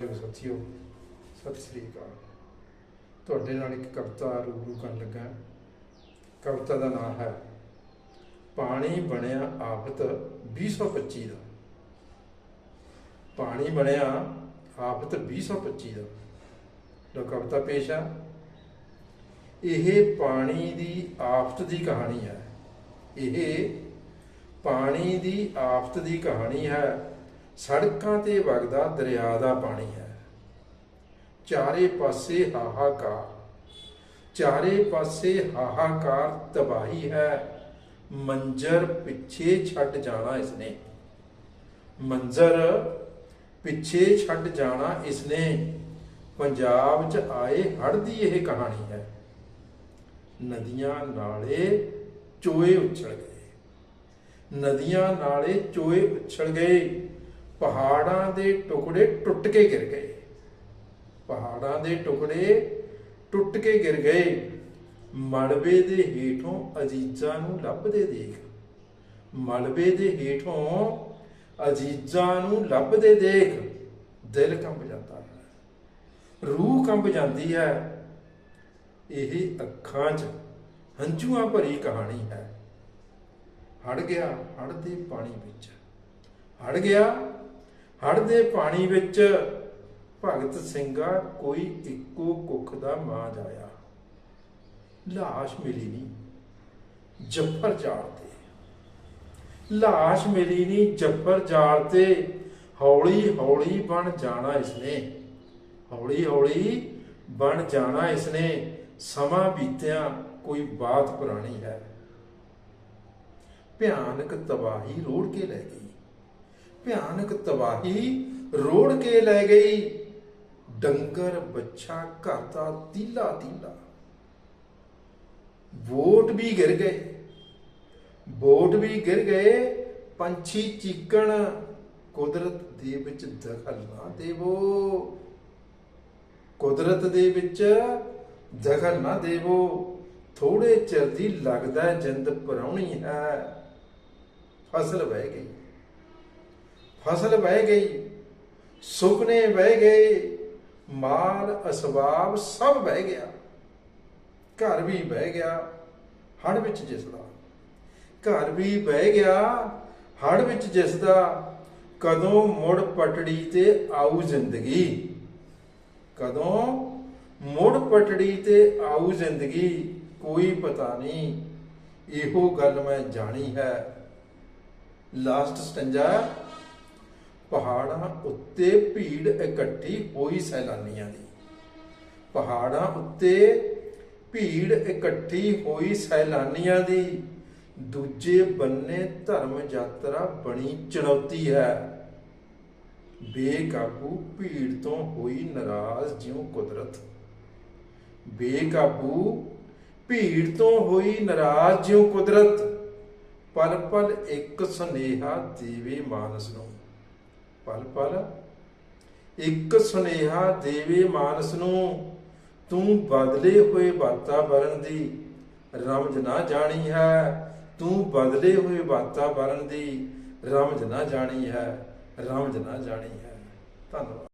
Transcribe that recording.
ਮੇਰੇ ਸਾਥੀਓ ਸਤਿ ਸ੍ਰੀ ਅਕਾਲ। ਤੁਹਾਡੇ ਨਾਲ ਇੱਕ ਕਵਿਤਾ ਰੂਬਰੂ ਕਰਨ ਲੱਗਾ ਕਵਿਤਾ ਦਾ ਨਾਮ ਹੈ, ਪਾਣੀ ਬਣਿਆ ਆਫਤ 2025 ਦਾ। ਪਾਣੀ ਬਣਿਆ ਆਫਤ 2025 ਦਾ। ਲੋ ਕਵਿਤਾ ਪੇਸ਼ ਆ ਇਹ ਪਾਣੀ ਦੀ ਆਫਤ ਦੀ ਕਹਾਣੀ ਹੈ। ਇਹ ਪਾਣੀ ਦੀ ਆਫਤ ਦੀ ਕਹਾਣੀ ਹੈ। ਸੜਕਾਂ ਤੇ ਵਗਦਾ ਦਰਿਆ ਦਾ ਪਾਣੀ ਹੈ। ਚਾਰੇ ਪਾਸੇ ਹਾਹਾਕਾਰ, ਚਾਰੇ ਪਾਸੇ ਹਾਹਾਕਾਰ ਤਬਾਹੀ ਹੈ। ਮੰਜ਼ਰ ਪਿੱਛੇ ਛੱਡ ਜਾਣਾ ਇਸਨੇ। ਮੰਜ਼ਰ ਪਿੱਛੇ ਛੱਡ ਜਾਣਾ ਇਸਨੇ। ਪੰਜਾਬ 'ਚ ਆਏ ਹੜ ਦੀ ਇਹ ਕਹਾਣੀ ਹੈ। ਨਦੀਆਂ ਨਾਲੇ ਚੋਏ ਉਛਲ ਗਏ। ਨਦੀਆਂ ਨਾਲੇ ਚੋਏ ਉਛਲ ਗਏ। ਪਹਾੜਾਂ ਦੇ ਟੁਕੜੇ ਟੁੱਟ ਕੇ ਗਿਰ ਗਏ। ਪਹਾੜਾਂ ਦੇ ਟੁਕੜੇ ਟੁੱਟ ਕੇ ਗਿਰ ਗਏ। ਮਲਬੇ ਦੇ ਹੇਠੋਂ ਅਜੀਜ਼ਾਂ ਨੂੰ ਲੱਭਦੇ ਦੇਖ। ਮਲਬੇ ਦੇ ਹੇਠੋਂ ਅਜੀਜ਼ਾਂ ਨੂੰ ਲੱਭਦੇ ਦੇਖ। ਦਿਲ ਕੰਬ ਜਾਂਦਾ ਹੈ। ਰੂਹ ਕੰਬ ਜਾਂਦੀ ਹੈ। ਇਹ ਅੱਖਾਂ 'ਚ ਹੰਝੂਆਂ ਭਰੀ ਕਹਾਣੀ ਹੈ। ਹੜ ਗਿਆ ਹੜ ਦੇ ਪਾਣੀ ਵਿੱਚ। ਹੜ ਗਿਆ ਹੜ ਦੇ ਪਾਣੀ ਵਿੱਚ ਭਗਤ ਸਿੰਘਾ ਕੋਈ ਇੱਕੋ ਕੁੱਖ ਦਾ ਮਾਂ ਜਾਇਆ। ਲਾਸ਼ ਮਿਲੀ ਨਹੀਂ ਜੱਫਰ ਜਾਲ ਤੇ। ਲਾਸ਼ ਮਿਲੀ ਨਹੀਂ ਜੱਫਰ ਜਾਲ ਤੇ ਹੌਲੀ ਹੌਲੀ ਬਣ ਜਾਣਾ ਇਸਨੇ। ਹੌਲੀ ਹੌਲੀ ਬਣ ਜਾਣਾ ਇਸਨੇ, ਸਮਾਂ ਬੀਤਿਆ ਕੋਈ ਬਾਤ ਪੁਰਾਣੀ ਹੈ। ਭਿਆਨਕ ਤਬਾਹੀ ਰੋੜ ਕੇ ਲੈ ਗਈ। ਭਿਆਨਕ ਤਬਾਹੀ ਰੋੜ ਕੇ ਲੈ ਗਈ। ਡੰਗਰ ਬੱਚਾ ਘਰ ਦਾ ਤੀਲਾ ਤੀਲਾ। ਵੋਟ ਵੀ ਗਿਰ ਗਏ। ਵੋਟ ਵੀ ਗਿਰ ਗਏ। ਪੰਛੀ ਚੀਕਣ। ਕੁਦਰਤ ਦੇ ਵਿੱਚ ਦਖਲ ਨਾ ਦੇਵੋ। ਕੁਦਰਤ ਦੇ ਵਿੱਚ ਦਖਲ ਨਾ ਦੇਵੋ। ਥੋੜੇ ਚਿਰ ਦੀ ਲੱਗਦਾ ਜਿੰਦ ਪਰਾਉਣੀ ਹੈ। ਫਸਲ ਵਹਿ ਗਈ। ਫਸਲ ਵਹਿ ਗਈ, ਸੁਪਨੇ ਵਹਿ ਗਏ, ਮਾਲ ਅਸਬਾਬ ਸਭ ਵਹਿ ਗਿਆ। ਘਰ ਵੀ ਵਹਿ ਗਿਆ ਹੜ ਵਿੱਚ ਜਿਸ ਘਰ ਵੀ ਵਹਿ ਗਿਆ ਹੜ ਵਿੱਚ ਜਿਸ ਕਦੋਂ ਮੁੜ ਪਟੜੀ ਤੇ ਆਊ ਜ਼ਿੰਦਗੀ? ਕਦੋਂ ਮੁੜ ਪਟੜੀ ਤੇ ਆਊ ਜ਼ਿੰਦਗੀ? ਕੋਈ ਪਤਾ ਨਹੀਂ। ਇਹੋ ਗੱਲ ਮੈਂ ਜਾਣੀ ਹੈ। Last stanza. ਪਹਾੜਾਂ ਉੱਤੇ ਭੀੜ ਇਕੱਠੀ ਹੋਈ ਸੈਲਾਨੀਆਂ ਦੀ। ਪਹਾੜਾਂ ਉੱਤੇ ਭੀੜ ਇਕੱਠੀ ਹੋਈ ਸੈਲਾਨੀਆਂ ਦੀ। ਦੂਜੇ ਬੰਨੇ ਧਰਮ ਯਾਤਰਾ ਬਣੀ ਚੁਣੌਤੀ ਹੈ। ਬੇਕਾਬੂ ਭੀੜ ਤੋਂ ਹੋਈ ਨਾਰਾਜ਼ ਜਿਉ ਕੁਦਰਤ। ਬੇਕਾਬੂ ਭੀੜ ਤੋਂ ਹੋਈ ਨਾਰਾਜ਼ ਜਿਉ ਕੁਦਰਤ। ਪਲ ਪਲ ਇੱਕ ਸੁਨੇਹਾ ਦੇਵੇ ਮਾਨਸ ਨੂੰ। ਪਲ ਪਲ ਇੱਕ ਸੁਨੇਹਾ ਦੇਵੇ ਮਾਨਸ ਨੂੰ, ਤੂੰ ਬਦਲੇ ਹੋਏ ਵਾਤਾਵਰਣ ਦੀ ਰਮਜ ਨਾ ਜਾਣੀ ਹੈ। ਤੂੰ ਬਦਲੇ ਹੋਏ ਵਾਤਾਵਰਣ ਦੀ ਰਮਜ ਨਾ ਜਾਣੀ ਹੈ, ਰਮਜ ਨਾ ਜਾਣੀ ਹੈ। ਧੰਨਵਾਦ।